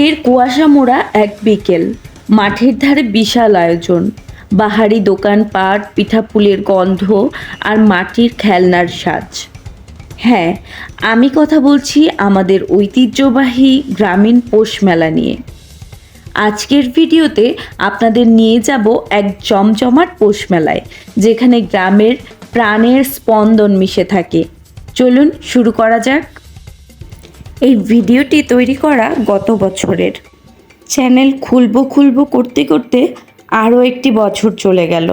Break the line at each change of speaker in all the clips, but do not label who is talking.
শীতের কুয়াশা মোড়া এক বিকেল। মাঠের ধারে বিশাল আয়োজন। বাহারি দোকান দোকানপাট, পিঠাপুলের গন্ধ আর মাটির খেলনার সাজ। হ্যাঁ আমি কথা বলছি আমাদের ঐতিহ্যবাহী গ্রামীণ পৌষ মেলা নিয়ে। আজকের ভিডিওতে আপনাদের নিয়ে যাব এক জমজমাট পৌষ মেলায়, যেখানে গ্রামের প্রাণের স্পন্দন মিশে থাকে। চলুন শুরু করা যাক। এই ভিডিওটি তৈরি করা গত বছরের। চ্যানেল খুলবো খুলবো করতে করতে আরও একটি বছর চলে গেল।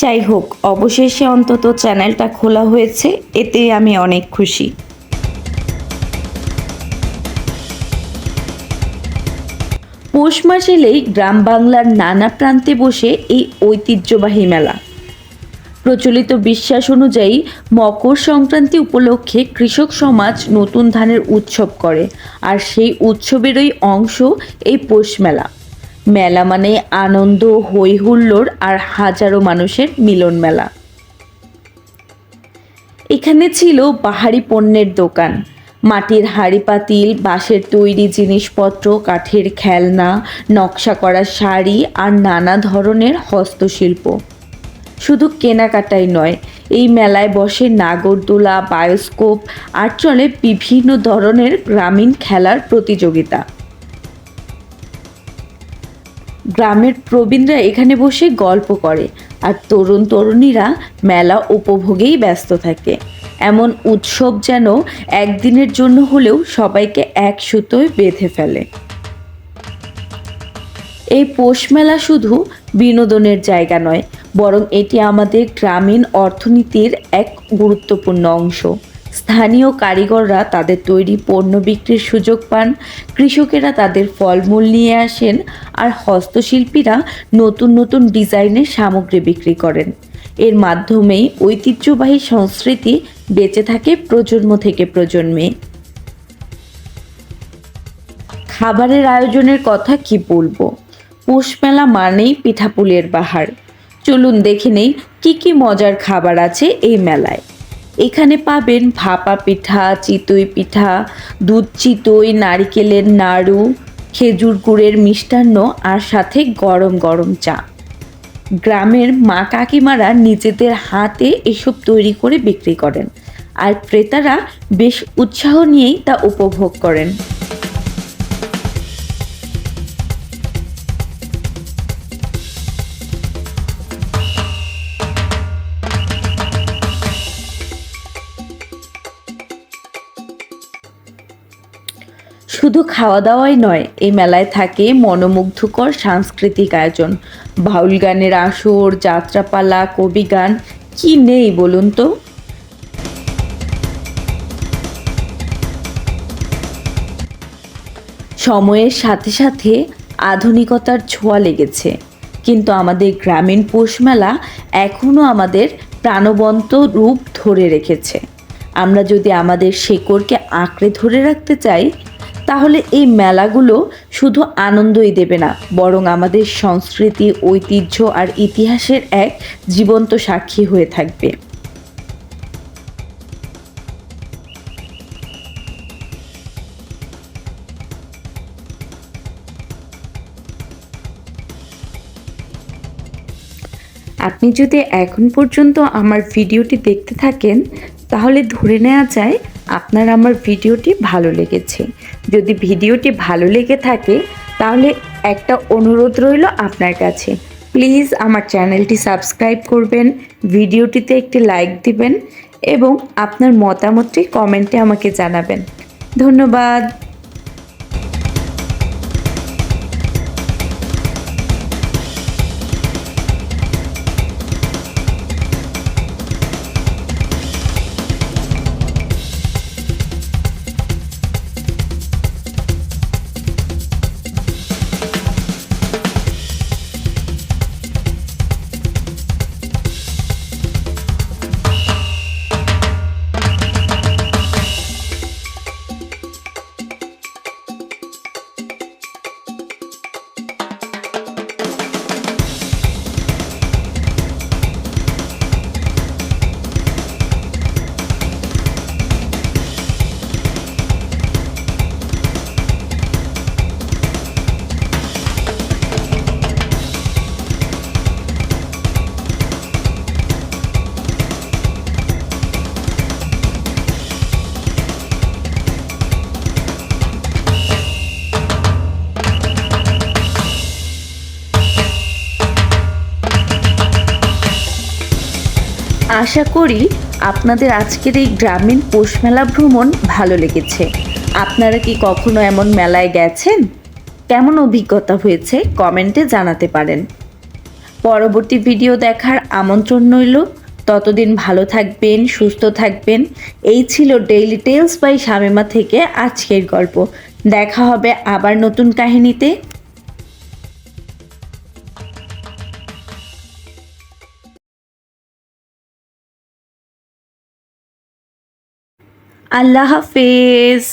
যাই হোক, অবশেষে অন্তত চ্যানেলটা খোলা হয়েছে, এতে আমি অনেক খুশি। পৌষ মাস এলেই গ্রাম বাংলার নানা প্রান্তে বসে এই ঐতিহ্যবাহী মেলা। প্রচলিত বিশ্বাস অনুযায়ী মকর সংক্রান্তি উপলক্ষে কৃষক সমাজ নতুন ধানের উৎসব করে, আর সেই উৎসবেরই অংশ এই পৌষ মেলা। মেলা মানে আনন্দ হই হুল্লোড় আর হাজারো মানুষের মিলন মেলা। এখানে ছিল বাহারি পণ্যের দোকান। মাটির হাঁড়ি পাতিল, বাঁশের তৈরি জিনিসপত্র, কাঠের খেলনা, নকশা করা শাড়ি আর নানা ধরনের হস্তশিল্প। শুধু কেনাকাটাই নয়, এই মেলায় বসে নাগরদোলা, বায়োস্কোপ, আর চলে বিভিন্ন ধরনের গ্রামীণ খেলার প্রতিযোগিতা। গ্রামের প্রবীণরা এখানে বসে গল্প করে, আর তরুণ তরুণীরা মেলা উপভোগেই ব্যস্ত থাকে। এমন উৎসব যেন একদিনের জন্য হলেও সবাইকে এক সুতোয় বেঁধে ফেলে। এই পৌষ মেলা শুধু বিনোদনের জায়গা নয় বরং এটি আমাদের গ্রামীণ অর্থনীতির এক গুরুত্বপূর্ণ অংশ। স্থানীয় কারিগররা তাদের তৈরি পণ্য বিক্রির সুযোগ পান, কৃষকেরা তাদের ফলমূল নিয়ে আসেন, আর হস্তশিল্পীরা নতুন নতুন ডিজাইনের সামগ্রী বিক্রি করেন। এর মাধ্যমেই ঐতিহ্যবাহী সংস্কৃতি বেঁচে থাকে প্রজন্ম থেকে প্রজন্মে। খাবারের আয়োজনের কথা কি বলব? পৌষ মেলা মানেই পিঠাপুলের বাহার। চলুন দেখে নেই কি কি মজার খাবার আছে এই মেলায়। এখানে পাবেন ভাপা পিঠা, চিতই পিঠা, দুধ চিতই, নারিকেলের নাড়ু, খেজুর গুড়ের মিষ্টান্ন আর সাথে গরম গরম চা। গ্রামের মা কাকিমারা নিজেদের হাতে এসব তৈরি করে বিক্রি করেন। আর ক্রেতারা বেশ উৎসাহ নিয়েই তা উপভোগ করেন। শুধু খাওয়া দাওয়াই নয়, এই মেলায় থাকে মনোমুগ্ধকর সাংস্কৃতিক আয়োজন। বাউল গানের আসর, যাত্রাপালা কবি গান কি নেই বলুন তো? সময়ের সাথে সাথে আধুনিকতার ছোঁয়া লেগেছে। কিন্তু আমাদের গ্রামীণ পৌষ মেলা এখনও আমাদের প্রাণবন্ত রূপ ধরে রেখেছে। আমরা যদি আমাদের শেকড়কে আঁকড়ে ধরে রাখতে চাই তাহলে এই মেলাগুলো শুধু আনন্দই দেবে না, বরং আমাদের সংস্কৃতি, ঐতিহ্য আর ইতিহাসের এক জীবন্ত সাক্ষী হয়ে থাকবে। আপনি যদি এখন পর্যন্ত আমার ভিডিওটি দেখতে থাকেন, তাহলে ধরে নেওয়া যায় আপনার আমার ভিডিওটি ভালো লেগেছে। যদি ভিডিওটি ভালো লেগে থাকে, তাহলে একটা অনুরোধ রইল আপনার কাছে। প্লিজ আমার চ্যানেলটি সাবস্ক্রাইব করবেন, ভিডিওটিতে একটি লাইক দিবেন এবং আপনার মতামতটি কমেন্টে আমাকে জানাবেন। ধন্যবাদ। আশা করি আপনাদের আজকের এই গ্রামীণ পৌষ মেলা ভ্রমণ ভালো লেগেছে। আপনারা কি কখনো এমন মেলায় গেছেন? কেমন অভিজ্ঞতা হয়েছে কমেন্টে জানাতে পারেন। পরবর্তী ভিডিও দেখার আমন্ত্রণ রইল। ততদিন ভালো থাকবেন, সুস্থ থাকবেন। এই ছিল ডেইলি টেলস বাই শামিমা থেকে আজকের গল্প। দেখা হবে আবার নতুন কাহিনীতে। আল্লাহ হাফেজ